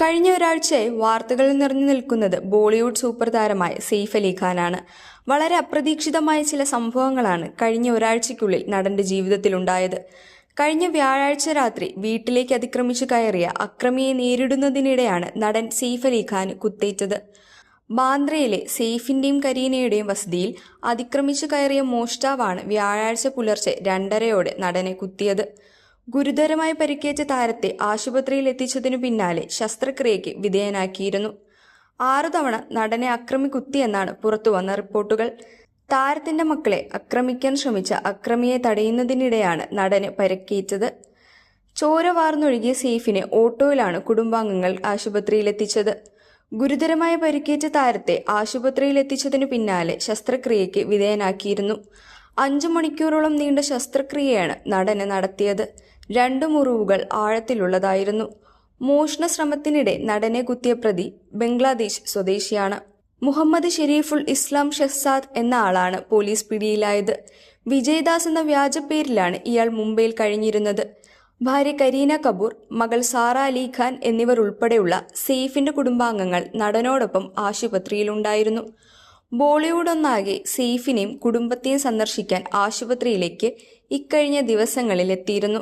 കഴിഞ്ഞ ഒരാഴ്ചയായി വാർത്തകളിൽ നിറഞ്ഞു നിൽക്കുന്നത് ബോളിവുഡ് സൂപ്പർ താരമായ സെയ്ഫ് അലി ഖാനാണ്. വളരെ അപ്രതീക്ഷിതമായ ചില സംഭവങ്ങളാണ് കഴിഞ്ഞ ഒരാഴ്ചയ്ക്കുള്ളിൽ നടന്റെ ജീവിതത്തിലുണ്ടായത്. കഴിഞ്ഞ വ്യാഴാഴ്ച രാത്രി വീട്ടിലേക്ക് അതിക്രമിച്ചു കയറിയ അക്രമിയെ നേരിടുന്നതിനിടെയാണ് നടൻ സെയ്ഫ് അലി ഖാൻ കുത്തേറ്റത്. ബാന്ദ്രയിലെ സെയ്ഫിന്റെയും കരീനയുടെയും വസതിയിൽ അതിക്രമിച്ചു കയറിയ മോഷ്ടാവാണ് വ്യാഴാഴ്ച പുലർച്ചെ രണ്ടരയോടെ നടനെ കുത്തിയത്. ഗുരുതരമായി പരിക്കേറ്റ താരത്തെ ആശുപത്രിയിൽ എത്തിച്ചതിനു പിന്നാലെ ശസ്ത്രക്രിയയ്ക്ക് വിധേയനാക്കിയിരുന്നു. ആറു തവണ നടനെ അക്രമി കുത്തിയെന്നാണ് പുറത്തുവന്ന റിപ്പോർട്ടുകൾ. താരത്തിന്റെ മക്കളെ ആക്രമിക്കാൻ ശ്രമിച്ച അക്രമിയെ തടയുന്നതിനിടെയാണ് നടന് പരിക്കേറ്റത്. ചോര വാർന്നൊഴുകിയ സേഫിനെ ഓട്ടോയിലാണ് കുടുംബാംഗങ്ങൾ ആശുപത്രിയിലെത്തിച്ചത്. ഗുരുതരമായ പരിക്കേറ്റ താരത്തെ ആശുപത്രിയിലെത്തിച്ചതിനു പിന്നാലെ ശസ്ത്രക്രിയയ്ക്ക് വിധേയനാക്കിയിരുന്നു. അഞ്ചു മണിക്കൂറോളം നീണ്ട ശസ്ത്രക്രിയയാണ് നടന് നടത്തിയത്. രണ്ട് മുറിവുകൾ ആഴത്തിലുള്ളതായിരുന്നു. മോഷണ ശ്രമത്തിനിടെ നടനെ കുത്തിയ പ്രതി ബംഗ്ലാദേശ് സ്വദേശിയാണ്. മുഹമ്മദ് ഷെരീഫുൽ ഇസ്ലാം ഷെഹ്സാദ് എന്ന ആളാണ് പോലീസ് പിടിയിലായത്. വിജയദാസ് എന്ന വ്യാജപ്പേരിലാണ് ഇയാൾ മുംബൈയിൽ കഴിഞ്ഞിരുന്നത്. ഭാര്യ കരീന കപൂർ മകൾ സാറ അലി ഖാൻ എന്നിവർ ഉൾപ്പെടെയുള്ള സെയ്ഫിന്റെ കുടുംബാംഗങ്ങൾ നടനോടൊപ്പം ആശുപത്രിയിലുണ്ടായിരുന്നു. ബോളിവുഡ് ഒന്നാകെ സെയ്ഫിനെയും കുടുംബത്തെയും സന്ദർശിക്കാൻ ആശുപത്രിയിലേക്ക് ഇക്കഴിഞ്ഞ ദിവസങ്ങളിൽ എത്തിയിരുന്നു.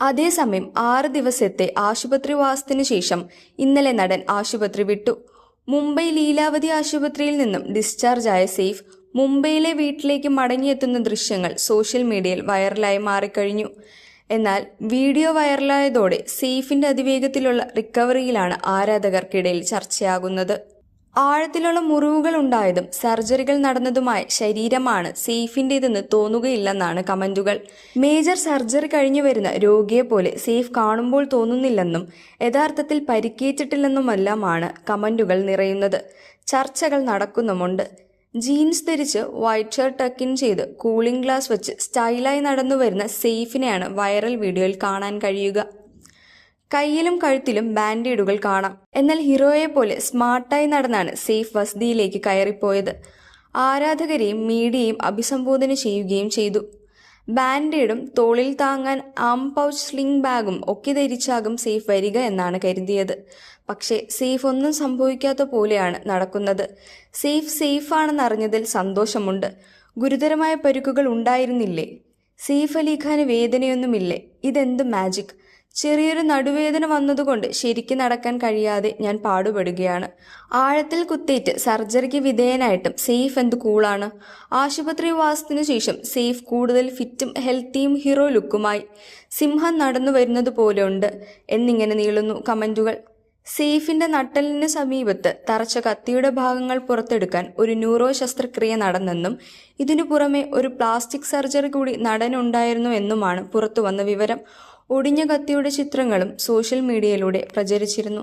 അതേസമയം ആറ് ദിവസത്തെ ആശുപത്രിവാസത്തിനു ശേഷം ഇന്നലെ നടൻ ആശുപത്രി വിട്ടു. മുംബൈ ലീലാവതി ആശുപത്രിയിൽ നിന്നും ഡിസ്ചാർജ് ആയ സെയ്ഫ് മുംബൈയിലെ വീട്ടിലേക്ക് മടങ്ങിയെത്തുന്ന ദൃശ്യങ്ങൾ സോഷ്യൽ മീഡിയയിൽ വൈറലായി മാറിക്കഴിഞ്ഞു. എന്നാൽ വീഡിയോ വൈറലായതോടെ സെയ്ഫിന്റെ അതിവേഗത്തിലുള്ള റിക്കവറിയിലാണ് ആരാധകർക്കിടയിൽ ചർച്ചയാകുന്നത്. ആഴത്തിലുള്ള മുറിവുകൾ ഉണ്ടായതും സർജറികൾ നടന്നതുമായ ശരീരമാണ് സേഫിന്റെതെന്ന് തോന്നുകയില്ലെന്നാണ് കമന്റുകൾ. മേജർ സർജറി കഴിഞ്ഞു വരുന്ന രോഗിയെ പോലെ സേഫ് കാണുമ്പോൾ തോന്നുന്നില്ലെന്നും യഥാർത്ഥത്തിൽ പരിക്കേറ്റിട്ടില്ലെന്നുമെല്ലാമാണ് കമന്റുകൾ നിറയുന്നത്. ചർച്ചകൾ നടക്കുന്നുമുണ്ട്. ജീൻസ് ധരിച്ച് വൈറ്റ് ഷർട്ട് ടക്കിൻ ചെയ്ത് കൂളിംഗ് ഗ്ലാസ് വെച്ച് സ്റ്റൈലായി നടന്നു വരുന്ന സേഫിനെയാണ് വൈറൽ വീഡിയോയിൽ കാണാൻ കഴിയുക. കയ്യിലും കഴുത്തിലും ബാൻഡേഡുകൾ കാണാം. എന്നാൽ ഹീറോയെ പോലെ സ്മാർട്ടായി നടന്നാണ് സേഫ് വസതിയിലേക്ക് കയറിപ്പോയത്. ആരാധകരെയും മീഡിയയും അഭിസംബോധന ചെയ്യുകയും ചെയ്തു. ബാൻഡേഡും തോളിൽ താങ്ങാൻ ആം പൗച്ച് സ്ലിംഗ് ബാഗും ഒക്കെ ധരിച്ചാകും സേഫ് വരിക എന്നാണ് കരുതിയത്. പക്ഷേ സേഫ് ഒന്നും സംഭവിക്കാത്ത പോലെയാണ് നടക്കുന്നത്. സേഫ് സേഫാണെന്ന് അറിഞ്ഞതിൽ സന്തോഷമുണ്ട്. ഗുരുതരമായ പരുക്കുകൾ ഉണ്ടായിരുന്നില്ലേ? സേഫ് അലി ഖാന് വേദനയൊന്നുമില്ലേ? ഇതെന്ത് മാജിക്? ചെറിയൊരു നടുവേദന വന്നതുകൊണ്ട് ശരിക്ക് നടക്കാൻ കഴിയാതെ ഞാൻ പാടുപെടുകയാണ്. ആഴത്തിൽ കുത്തേറ്റ് സർജറിക്ക് വിധേയനായിട്ടും സേഫ് എന്ത് കൂളാണ്? ആശുപത്രി വാസത്തിനു ശേഷം സേഫ് കൂടുതൽ ഫിറ്റും ഹെൽത്തിയും ഹീറോ ലുക്കുമായി സിംഹം നടന്നു വരുന്നത് പോലെ ഉണ്ട് എന്നിങ്ങനെ നീളുന്നു കമന്റുകൾ. സേഫിന്റെ നട്ടലിന് സമീപത്ത് തറച്ച കത്തിയുടെ ഭാഗങ്ങൾ പുറത്തെടുക്കാൻ ഒരു ന്യൂറോ ശസ്ത്രക്രിയ നടന്നെന്നും ഇതിനു പുറമെ ഒരു പ്ലാസ്റ്റിക് സർജറി കൂടി നടനുണ്ടായിരുന്നു എന്നുമാണ് പുറത്തുവന്ന വിവരം. ഒടിഞ്ഞ കത്തിയുടെ ചിത്രങ്ങളും സോഷ്യൽ മീഡിയയിലൂടെ പ്രചരിച്ചിരുന്നു.